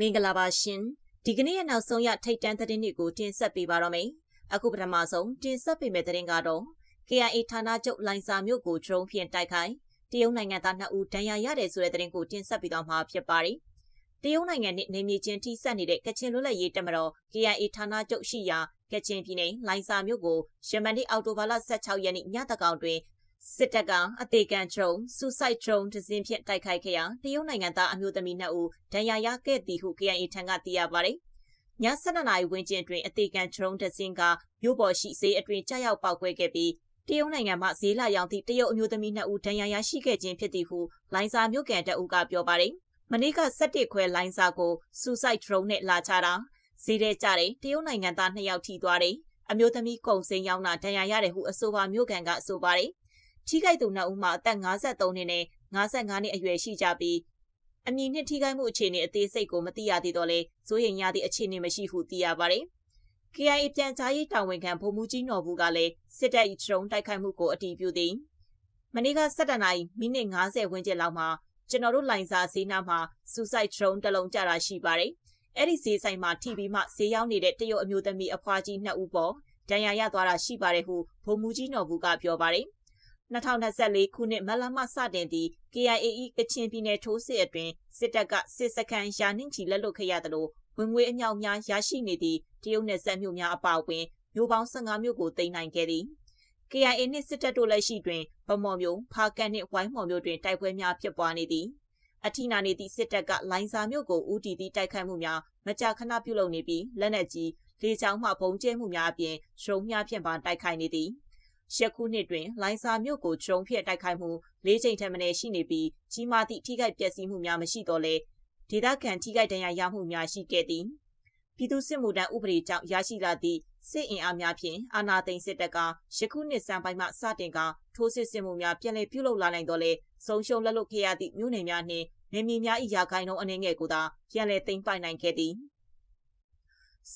မင်္ဂလာပါရှင်ဒီကနေ့ရဲ့နောက်ဆုံးရထိတ်တန်းသတင်းတွေကိုတင်ဆက်ပေးပါတော့မယ်အခုပထမဆုံးတင်ဆက်ပေးမယ့်သတင်းကတော့ KIA ဌာနချုပ်လိုင်စာမြို့ကို drone ဖြင့်တိုက်ခိုက်တရုတ်နိုင်ငံသား2ဦးဒဏ်ရာရတယ်ဆိုတဲ့သတင်းကိုတင်ဆက်ပေးတော့မှာဖြစ်ပါတယ်တရုတ်နိုင်ငံနဲ့နေမြေချင်းထိစပ်နေတဲ့ကချင်လွတ်လပ်ရေးတပ်မတော် KIA ဌာနချုပ်ရှိရာကချင်ပြည်နယ်လိုင်စာမြို့ကိုရမန်နေ့အောက်တိုဘာလ16ရက်နေ့ညတကောင်တွင် စစ်တပ်ကအသေးခံဒရုန်း suicide drone တစ်စင်းဖြင့်တိုက်ခိုက်ခဲ့ရာတရုတ်နိုင်ငံသားအမျိုးသမီး2ဦးဒဏ်ရာရခဲ့သည်ဟု KIA ထံကသိရပါတယ်။ည7:00နာရီဝန်းကျင်တွင်အသေးခံ drone တစ်စင်းကမြို့ပေါ်ရှိဈေးအတွင်ကြားရောက်ပောက်ကွဲခဲ့ပြီးတရုတ်နိုင်ငံမှဈေးလာရောင်သည့်တရုတ်အမျိုးသမီး2ဦးဒဏ်ရာရရှိခဲ့ခြင်းဖြစ်သည်ဟုလိုင်စာမြို့ကန်တအုပ်ကပြောပါတယ်။မနေ့က17ခွဲလိုင်စာကို suicide drone နဲ့လာချတာဈေးထဲကျတဲ့တရုတ်နိုင်ငံသား2ယောက်ထိသွားတယ်။အမျိုးသမီးကုံစိမ်းရောက်နာဒဏ်ရာရတယ်ဟုအဆိုပါမြို့ကန်ကဆိုပါတယ်။ ထိခိုက်သူနှစ်ဦးမှာအသက်53နှစ်နဲ့55နှစ်အရွယ်ရှိကြပြီးအမည်နှင့်ထိခိုက်မှုအခြေအနေအသေးစိတ်ကိုမသိရသေးတော့လဲစိုးရိမ်ရသည့်အခြေအနေမရှိဟုသိရပါတယ်။ KIA ပြန်ကြားရေးတာဝန်ခံဗိုလ်မှူးကြီးနော်ဘူးကလည်းစစ်တပ်၏ဒရုန်းတိုက်ခိုက်မှုကိုအတည်ပြုသည်။မနေ့က7နာရီမိနစ်50ဝန်းကျင်လောက်မှာကျွန်တော်တို့လိုင်စာဈေးနားမှာ suicide drone တစ်လုံးကျတာရှိပါတယ်။အဲ့ဒီဈေးဆိုင်မှာ TV မှဈေးရောက်နေတဲ့တရုတ်အမျိုးသမီးအဖွားကြီး2ဦးပေါ်ဒဏ်ရာရသွားတာရှိပါတယ်ဟုဗိုလ်မှူးကြီးနော်ဘူးကပြောပါတယ် 2024ခုနှစ်မလမှစတင်သည့် KIAE ကချင်ပြည်နယ်ထိုးစစ်အတွင်စစ်တပ်ကစစ်စခန်းရာနှင့်ချီလက်လွတ်ခဲ့ရသလိုဝင်ငွေအမြောက်များရရှိနေသည့်တရုတ်နယ်စပ်မြို့များအပါအဝင်မြို့ပေါင်း15မြို့ကိုသိမ်းနိုင်ခဲ့သည် KIA နှင့်စစ်တပ်တို့လက်ရှိတွင်ဗမော်မြို့ဖာကန်နှင့်ဝိုင်းမော်မြို့တွင်တိုက်ပွဲများဖြစ်ပွားနေသည်အထိနာနေသည့်စစ်တပ်ကလိုင်စာမြို့ကိုဦးတည်သည့်တိုက်ခိုက်မှုများမကြာခဏပြုလုပ်နေပြီးလက်နက်ကြီးလေကြောင်းမှဘုံကျဲမှုများအပြင်ရုံးများဖြင့်ပါတိုက်ခိုက်နေသည် ယခုနှစ်တွင်လိုင်စာမြို့ကိုဂျုံဖြင့်တိုက်ခိုက်မှု၄ချိန်ထက်မနည်းရှိနေပြီးကြီးမားသည့်ထိခိုက်ပျက်စီးမှုများမရှိတော့လဲဒေသခံထိခိုက်ဒဏ်ရာရမှုများရှိခဲ့သည်ပြည်သူစစ်မှုထမ်းဥပဒေကြောင့်ရရှိလာသည့်စစ်အင်အားများဖြင့်အာဏာသိမ်းစစ်တပ်ကယခုနှစ်စံပိုင်းမှစတင်ကထိုးစစ်ဆင်မှုများပြန်လည်ပြုလုပ်လာနိုင်တော့လဲဆုံးရှုံးလက်လွတ်ခဲ့ရသည့်မြို့နယ်များနှင့်နေမြေများ၏ရာဂိုင်းလုံးအနေငယ်ကိုသာပြန်လည်သိမ်းပိုက်နိုင်ခဲ့သည်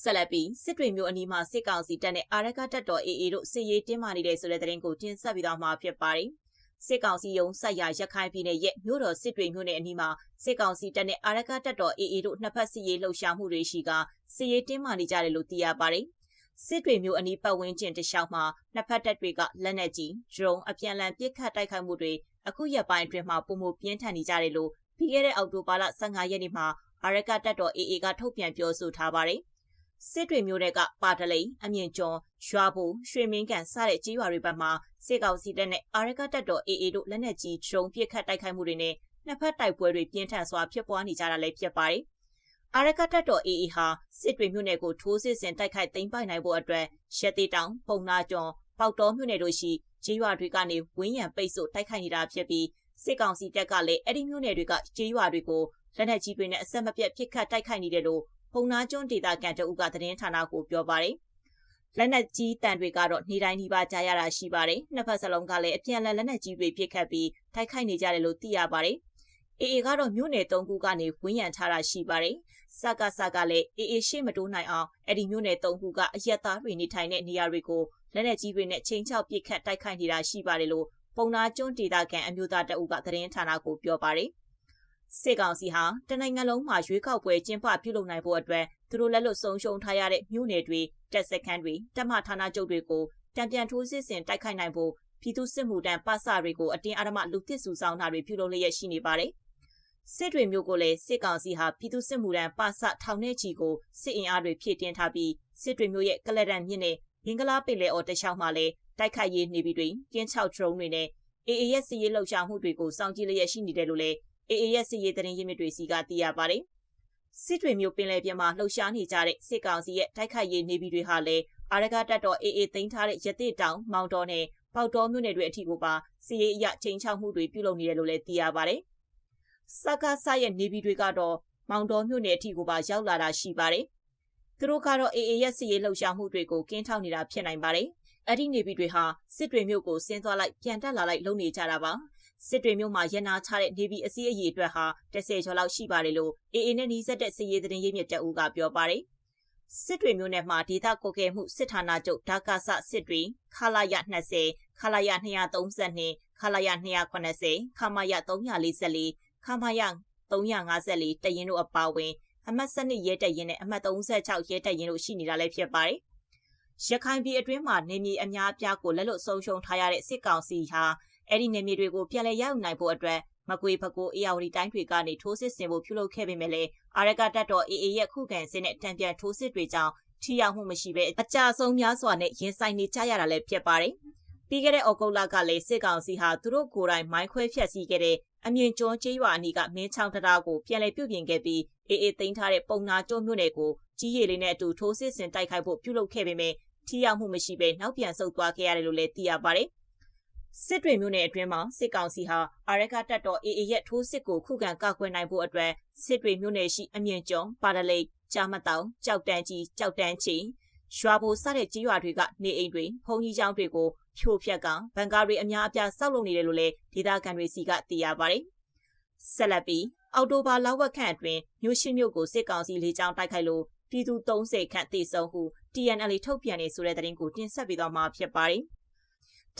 ဆက်လက်ပြီးစစ်တွေမျိုးအနီးမှာစစ်ကောင်စီတပ်နဲ့အာရကတပ်တော် AA တို့စစ်ရေးတင်းမာနေတဲ့ဆိုတဲ့သတင်းကိုတင်ဆက်ပြီးတော့မှာဖြစ်ပါတယ်။စစ်ကောင်စီရုံးဆက်ရရခိုင်ပြည်နယ်ရဲ့မြို့တော်စစ်တွေမြို့နယ်အနီးမှာစစ်ကောင်စီတပ်နဲ့အာရကတပ်တော် AA တို့နှစ်ဖက်စစ်ရေးလှုပ်ရှားမှုတွေရှိကစစ်ရေးတင်းမာနေကြတယ်လို့သိရပါတယ်။စစ်တွေမျိုးအနီးပတ်ဝန်းကျင်တလျှောက်မှာနှစ်ဖက်တပ်တွေကလက်နက်ကြီးဒရုန်းအပြန်အလှန်ပစ်ခတ်တိုက်ခိုက်မှုတွေအခုရက်ပိုင်းအတွင်းမှာပုံမပြင်းထန်နေကြတယ်လို့ပြီးခဲ့တဲ့အောက်တိုဘာလ15ရက်နေ့မှာအာရကတပ်တော် AA ကထုတ်ပြန်ပြောဆိုထားပါတယ်။ စစ်တွေမျိုးတွေကပါတလိန်အမြင့်ကျော်ရွာဘူရွှေမင်းကန်စတဲ့ကြီးရွာတွေဘက်မှာစစ်ကောင်စီတပ်နဲ့အာရကတပ်တော် AA တို့လက်နက်ကြီးဒရုန်းပစ်ခတ်တိုက်ခိုက်မှုတွေနဲ့နှစ်ဖက်တိုက်ပွဲတွေပြင်းထန်စွာဖြစ်ပွားနေကြတာလည်းဖြစ်ပါတယ်။အာရကတပ်တော် AA ဟာစစ်တွေမြို့နယ်ကိုထိုးစစ်ဆင်တိုက်ခိုက်သိမ်းပိုက်နိုင်ဖို့အတွက်ရှက်တီတောင်ပုံနာကျော်ပေါတော်မြို့နယ်တို့ရှိကြီးရွာတွေကနေဝင်းရံပိတ်ဆို့တိုက်ခိုက်နေတာဖြစ်ပြီးစစ်ကောင်စီတပ်ကလည်းအဲ့ဒီမြို့နယ်တွေကကြီးရွာတွေကိုလက်နက်ကြီးတွေနဲ့အဆက်မပြတ်ပစ်ခတ်တိုက်ခိုက်နေတယ်လို့ ပုံနာကျွန်းဒေတာကန်တအုပ်ကသတင်းဌာနကိုပြောပါတယ်။လက်နက်ကြီးတန်တွေကတော့နေတိုင်းဒီပါကြားရတာရှိပါတယ်။နှစ်ဖက်စလုံးကလည်းအပြန်အလှန်လက်နက်ကြီးတွေပစ်ခတ်ပြီးတိုက်ခိုက်နေကြတယ်လို့သိရပါတယ်။ AA ကတော့မြို့နယ်၃ခုကနေဝန်းရံထားတာရှိပါတယ်။စကစကလည်း AA ရှေ့မတိုးနိုင်အောင်အဲ့ဒီမြို့နယ်၃ခုကအရက်သားတွေနေထိုင်တဲ့နေရာတွေကိုလက်နက်ကြီးတွေနဲ့ချိန်ချောက်ပစ်ခတ်တိုက်ခိုက်နေတာရှိပါတယ်လို့ပုံနာကျွန်းဒေတာကန်အမျိုးသားတအုပ်ကသတင်းဌာနကိုပြောပါတယ်။ စစ်ကောင်စီဟာတနိုင်ငံလုံးမှာရွေးကောက်ပွဲကျင်းပပြုလုပ်နိုင်ဖို့အတွက်သူတို့လက်လွတ်ဆုံးရှုံးထားရတဲ့မြို့နယ်တွေတပ်စခန်းတွေတပ်မဌာနချုပ်တွေကိုတံပြန်ထိုးစစ်ဆင်တိုက်ခိုက်နိုင်ဖို့ပြည်သူစစ်မှုတန်းပစတွေကိုအတင်းအဓမ္မလူသစ်စုဆောင်တာတွေပြုလုပ်လျက်ရှိနေပါတယ်။စစ်တွေမျိုးကိုလည်းစစ်ကောင်စီဟာပြည်သူစစ်မှုတန်းပစထောင်ထဲချီကိုစစ်အင်အားတွေဖြည့်တင်းထားပြီးစစ်တွေမျိုးရဲ့ကလဒန်မြင့်နဲ့ဘင်္ဂလားပင်လယ်အော်တခြားမှာလည်းတိုက်ခိုက်ရေးနေပြီးတွေကင်းချောက်ဒရုန်းတွေနဲ့ AA ရဲ့စစ်ရေးလှုပ်ရှားမှုတွေကိုစောင့်ကြည့်လျက်ရှိနေတယ်လို့လည်း AA ရဲ့စစ်ရေးသတင်းရင်းမြစ်တွေစီကသိရပါတယ်။စစ်တွေမျိုးပင်လယ်ပြင်မှာလှုပ်ရှားနေကြတဲ့စစ်ကောင်စီရဲ့တိုက်ခိုက်ရေးနေပြည်တွေဟာလည်းအာရကတပ်တော် AA သိမ်းထားတဲ့ရတိတောင်မောင်တော်နဲ့ပေါတော်မြို့နယ်တွေအထိကိုပါစစ်ရေးအရချိန်ချောက်မှုတွေပြုလုပ်နေတယ်လို့လည်းသိရပါတယ်။စကားဆရဲ့နေပြည်တွေကတော့မောင်တော်မြို့နယ်အထိကိုပါရောက်လာတာရှိပါတယ်။သူတို့ကတော့ AA ရဲ့စစ်ရေးလှုပ်ရှားမှုတွေကိုကင်းထောက်နေတာဖြစ်နိုင်ပါတယ်။အဲ့ဒီနေပြည်တွေဟာစစ်တွေမြို့ကိုဆင်းသွားလိုက်ပြန်တက်လာလိုက်လုပ်နေကြတာပါ စစ်တွေမြို့မှာရန်နာချတဲ့နေပြည်အစည်းအရေးအတွက်ဟာ10ကျော်လောက်ရှိပါတယ်လို့ AA နဲ့နှီးစက်တဲ့စစ်ရေးသတင်းရင်းမြစ်တအူးကပြောပါတယ်စစ်တွေမြို့နယ်မှာဒေသကိုကဲမှုစစ်ဌာနချုပ်ဒါကာဆစစ်တွေခလာရ20ခလာရ232ခလာရ280ခမာရ344ခမာရ354တရင်တို့အပါဝင်အမှတ်12ရဲတပ်ရင်းနဲ့အမှတ်36ရဲတပ်ရင်းတို့ရှိနေတာလည်းဖြစ်ပါတယ်။ရခိုင်ပြည်အတွင်းမှာနေမြေအများအပြားကိုလက်လွတ်ဆုံးရှုံးထားရတဲ့စစ်ကောင်စီဟာ အဲ့ဒီနေမြေတွေကိုပြန်လည်ရယူနိုင်ဖို့အတွက်မကွေဖကိုအေယာဝတီတိုင်းတွေကနေထိုးစစ်ဆင်ဖို့ပြုလုပ်ခဲ့ပေမဲ့လည်းအာရကတပ်တော် AA ရဲ့ခုခံစစ်နဲ့တံပြန်ထိုးစစ်တွေကြောင့်ထိရောက်မှုမရှိဘဲအကြဆုံးများစွာနဲ့ရင်ဆိုင်နေကြရတာလည်းဖြစ်ပါတယ်။ပြီးခဲ့တဲ့ဩဂုတ်လကလည်းစစ်ကောင်စီဟာသူတို့ကိုယ်တိုင်မိုင်းခွဲဖျက်ဆီးခဲ့တဲ့အမြင့်ကျွန်းကျေးရွာအနီးကမင်းချောင်းတရားကိုပြန်လည်ပြုပြင်ခဲ့ပြီးအေးအေးသိမ်းထားတဲ့ပုံနာကျုံမြို့နယ်ကိုကြီးရည်လေးနဲ့အတူထိုးစစ်ဆင်တိုက်ခိုက်ဖို့ပြုလုပ်ခဲ့ပေမဲ့ထိရောက်မှုမရှိဘဲနောက်ပြန်ဆုတ်သွားခဲ့ရတယ်လို့လည်းသိရပါတယ်။ စစ်တွေမျိုးနယ်အတွင်းမှာစစ်ကောင်စီဟာအာရကတပ်တော် AA ရဲ့ထိုးစစ်ကိုခုခံကာကွယ်နိုင်ဖို့အတွက်စစ်တွေမျိုးနယ်ရှိအမြင့်ကျွန်းပါဒလိတ်ကြားမတောင်ကြောက်တန်းကြီးကြောက်တန်းချီရွာဘိုစတဲ့ကြီးရွာတွေကနေအိမ်တွေဖုံကြီးကျောင်းတွေကိုဖြိုဖျက်ကဘန်ကာတွေအများအပြားစောက်လုပ်နေတယ်လို့လည်းဒေသခံတွေစီကသိရပါတယ်။ဆက်လက်ပြီးအော်တိုဘာလောက်ဝက်ခန့်အတွင်းမြို့ရှိမြို့ကိုစစ်ကောင်စီလေကြောင်းတိုက်ခိုက်လို့ပြည်သူ30ခန့်သေဆုံးဟု TNL ထုတ်ပြန်နေဆိုတဲ့သတင်းကိုတင်ဆက်ပေးသွားမှာဖြစ်ပါတယ်။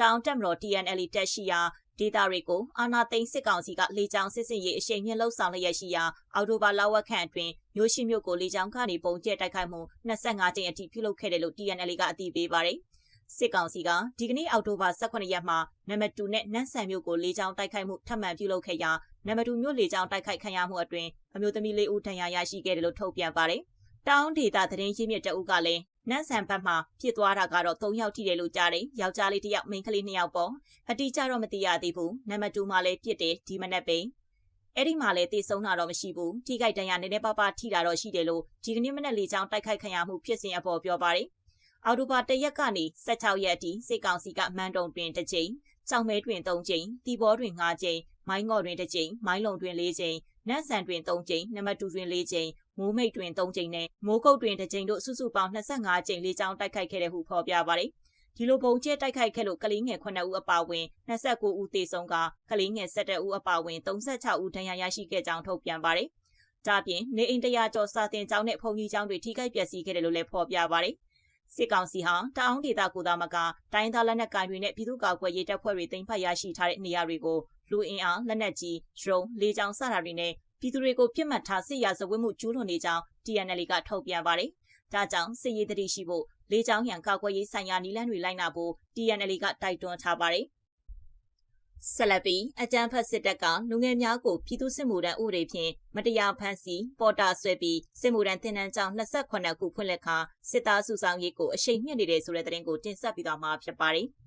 တောင်တက်မတော် TNL တက်ရှိရာဒေတာတွေကိုအာနာသိန်းစစ်ကောင်စီကလေကြောင်းစစ်စင်ရေးအရှိန်မြင့်လှုပ်ဆောင်လျက်ရှိရာအော်တိုဘာလဝက်ခန့်အတွင်းမြို့ရှိမြို့ကိုလေကြောင်းကနေပုံကျဲတိုက်ခိုက်မှု25ကြိမ်အထိပြုလုပ်ခဲ့တယ်လို့ TNL ကအတည်ပြုပါတယ်။စစ်ကောင်စီကဒီကနေ့အောက်တိုဘာ18ရက်မှာနံပါတ်2နဲ့နန်းဆန်မြို့ကိုလေကြောင်းတိုက်ခိုက်မှုထပ်မံပြုလုပ်ခဲ့ရာနံပါတ်2မြို့လေကြောင်းတိုက်ခိုက်ခံရမှုအတွင်းအမျိုးသမီးလေးဦးဒဏ်ရာရရှိခဲ့တယ်လို့ထုတ်ပြန်ပါတယ်။တောင်းဒေတာသတင်းရင်းမြစ်တအုပ်ကလည်း နန်းဆန်ဘက်မှာဖြစ်သွားတာကတော့၃ယောက်ထိတယ်လို့ကြားတယ်။ယောက်ျားလေးတစ်ယောက်မိန်းကလေးနှစ်ယောက်ပေါ့။အတိအကျတော့မသိရသေးဘူး။နံပါတ်2မှာလည်းပြစ်တယ်ဒီမနေ့ပိန်။အဲ့ဒီမှာလည်းတည်ဆုံးတာတော့မရှိဘူး။ထိခိုက်ဒဏ်ရာနည်းနည်းပါးပါးထိတာတော့ရှိတယ်လို့ဒီကနေ့မနေ့လေးချောင်းတိုက်ခိုက်ခံရမှုဖြစ်စဉ်အပေါ်ပြောပါတယ်။အော်တိုဘာတရက်ကနေ16ရက်အထိစစ်ကောင်စီကမန်တုံတွင်တစ်ကြိမ်၊ကြောင်မဲတွင်3ကြိမ်၊တီဘောတွင်5ကြိမ်၊မိုင်းငေါ်တွင်တစ်ကြိမ်၊မိုင်းလုံတွင်4ကြိမ်၊နတ်ဆန်တွင်3ကြိမ်၊နံပါတ်2တွင်4ကြိမ် မိုးမိတ်တွင်3ကြိမ်နဲ့မိုးကုတ်တွင်တစ်ကြိမ်တို့စုစုပေါင်း25ကြိမ်လေးချောင်းတိုက်ခိုက်ခဲ့တဲ့ဟုဖော်ပြပါတယ်။ဒီလိုပုံကျဲတိုက်ခိုက်ခဲ့လို့ကလေးငယ်9ဦးအပါအဝင်29ဦးသေဆုံးကကလေးငယ်17ဦးအပါအဝင်36ဦးဒဏ်ရာရရှိခဲ့ကြောင်းထုတ်ပြန်ပါတယ်။ဒါပြင်နေအိမ်တရာကျော်စာတင်ကျောင်းနဲ့ဖုန်ကြီးကျောင်းတွေထိခိုက်ပျက်စီးခဲ့တယ်လို့လည်းဖော်ပြပါတယ်။စစ်ကောင်စီဟာတအောင်းဒေတာကိုသာမကတိုင်းသားလက်နက်ကိုင်တွေနဲ့ပြည်သူ့ကာကွယ်ရေးတပ်ဖွဲ့တွေတင်ဖတ်ရရှိထားတဲ့နေရာတွေကိုလူအင်အားလက်နက်ကြီး၊ဒရုန်း၊လေကြောင်းစတာတွေနဲ့ ပြည်သူတွေကိုပြစ်မှတ်ထားစစ်ရာဇဝတ်မှုကျူးလွန်နေကြောင်း TNL ကထုတ်ပြန်ပါတယ်။ဒါကြောင့်စစ်ရေးတတိရှိဖို့လေကြောင်းရန်ကာကွယ်ရေးဆိုင်ရာနည်းလမ်းတွေလိုက်နာဖို့ TNL ကတိုက်တွန်းထားပါတယ်။ဆလပီအကြမ်းဖက်စစ်တပ်ကလူငယ်များကိုပြည်သူစစ်မှုထမ်းဥပဒေဖြင့်မတရားဖမ်းဆီးပေါ်တာဆွဲပြီးစစ်မှုထမ်းတင်နန်းကြောင်း28ခုဖွင့်လှစ်ခါစစ်သားစုဆောင်ရေးကိုအရှိန်မြင့်နေတဲ့ဆိုတဲ့သတင်းကိုတင်ဆက်ပြီးတော့မှာဖြစ်ပါတယ်။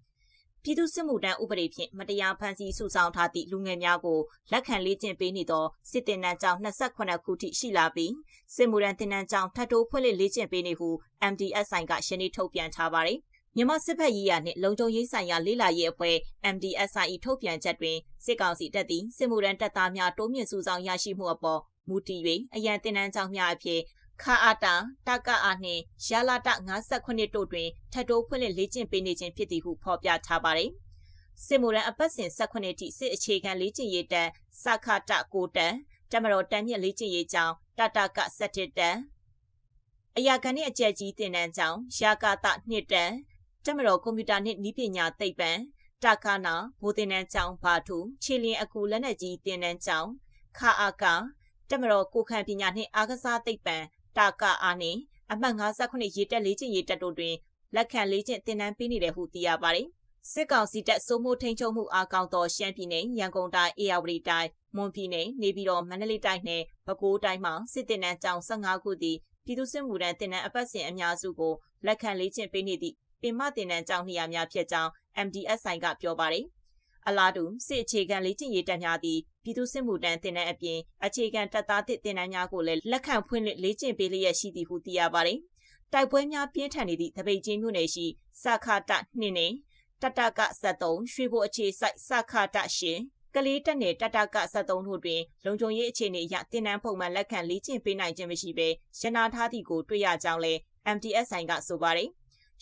ပြည်သူ့စစ်မှုထမ်းဥပဒေဖြင့်မတရားဖမ်းဆီးစုဆောင်ထားသည့်လူငယ်များကိုလက်ခံလေ့ကျင့်ပေးနေသောစစ်တင်နန်းကျောင်း28ခုထိရှိလာပြီးစစ်မှုထမ်းတင်နန်းကျောင်းထပ်တိုးဖွင့်လှစ်လေ့ကျင့်ပေးနေဟု MDSI ကရှင်းနေထုတ်ပြန်ထားပါတယ်။မြန်မာစစ်ဘက်ရေးရာနှင့်လုံခြုံရေးဆိုင်ရာလေးလာရေးအဖွဲ့ MDSI ထုတ်ပြန်ချက်တွင်စစ်ကောင်စီတပ်သည်စစ်မှုထမ်းတပ်သားများတိုးမြင့်စုဆောင်ရရှိမှုအပေါ်မူတည်၍အရန်တင်နန်းကျောင်းများအဖြစ် ခါအာတာတကအားနှင့်ရလာတ58တို့တွင်ထပ်တိုးဖွင့်လှစ်လေ့ကျင့်ပေးနေခြင်းဖြစ်သည်ဟုဖော်ပြထားပါတယ်။စစ်မိုရန်အပတ်စဉ်18ထိစစ်အခြေခံလေ့ကျင့်ရေးတပ်စခတ9တန်းတမတော်တန်းမြင့်လေ့ကျင့်ရေးကျောင်းတတက17တန်းအရာခံနှင့်အကျက်ကြီးတင်တန်းကျောင်းရာကာတ2တန်းတမတော်ကွန်ပျူတာနှင့်ဤပညာသိပ္ပံတခနာဘိုတင်တန်းကျောင်းဘာထူခြေလင်းအကူလက်နက်ကြီးတင်တန်းကျောင်းခါအာကတမတော်ကိုခံပညာနှင့်အားကစားသိပ္ပံ တာကာအားနှင့်အမှတ်58ရေတက်လေးချင်းရေတက်တို့တွင်လက်ခံလေးချင်းတင်နန်းပေးနေတယ်ဟုသိရပါတယ်။စစ်ကောင်စီတပ်စိုးမိုးထိန်ချုပ်မှုအားကောင်းသောရှမ်းပြည်နယ်ရန်ကုန်တိုင်းအေရဝတီတိုင်းမွန်ပြည်နယ်နေပြည်တော်မန္တလေးတိုင်းနဲ့ပဲခူးတိုင်းမှာစစ်တင်နန်းကျောင်း15ခုသည်ပြည်သူ့စစ်မှုထမ်းတင်နန်းအပတ်စဉ်အများစုကိုလက်ခံလေးချင်းပေးနေသည့်ပင်မတင်နန်းကျောင်းနေရာများဖြစ်ကြောင်း MDSI ကပြောပါတယ်။ အလားတူစစ်အခြေခံလေ့ကျင့်ရေးတပ်များသည်ပြည်သူစစ်မှုတန်းတင်တဲ့အပြင်အခြေခံတပ်သားသစ်တင်နန်းများကိုလည်းလက်ခံဖွင့်လှစ်လေ့ကျင့်ပေးလျက်ရှိသည်ဟုသိရပါတယ်။တိုက်ပွဲများပြင်းထန်နေသည့်တပိတ်ချင်းမြို့နယ်ရှိစခတာ2နဲ့တတက73ရွှေဘိုအခြေစိုက်စခတာရှင်ကလေးတက်နယ်တတက73တို့တွင်လုံခြုံရေးအခြေအနေအရတင်နန်းပုံမှန်လက်ခံလေ့ကျင့်ပေးနိုင်ခြင်းမရှိဘဲရနာထားသည့်ကိုတွေ့ရကြောင်းလည်း MTSI ကဆိုပါတယ်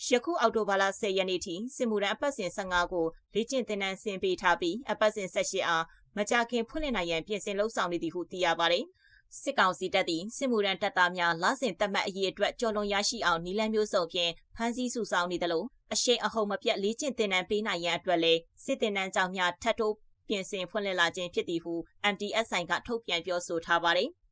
ယခုအောက်တိုဘာလ10ရက်နေ့ထိစစ်မှုထမ်းအပတ်စဉ်15ကိုလေ့ကျင့်သင်တန်းဆင်းပေးထားပြီးအပတ်စဉ်18အားမကြခင်ဖွင့်လှစ်နိုင်ရန်ပြင်ဆင်လှုပ်ဆောင်နေသည်ဟုသိရပါတယ်။စစ်ကောင်စီတပ်သည်စစ်မှုထမ်းတပ်သားများလစဉ်တက်မှတ်အရေးအတွက်ကြော်လွန်ရရှိအောင်နီလန်းမျိုးစုံဖြင့်ဖမ်းဆီးစုဆောင်နေသလိုအရှိန်အဟုန်မပြတ်လေ့ကျင့်သင်တန်းပေးနိုင်ရန်အတွက်လည်းစစ်တင်တန်းကြောင့်များထပ်တိုးပြင်ဆင်ဖွင့်လှစ်လာခြင်းဖြစ်သည်ဟု MTSI ကထုတ်ပြန်ပြောဆိုထားပါတယ်။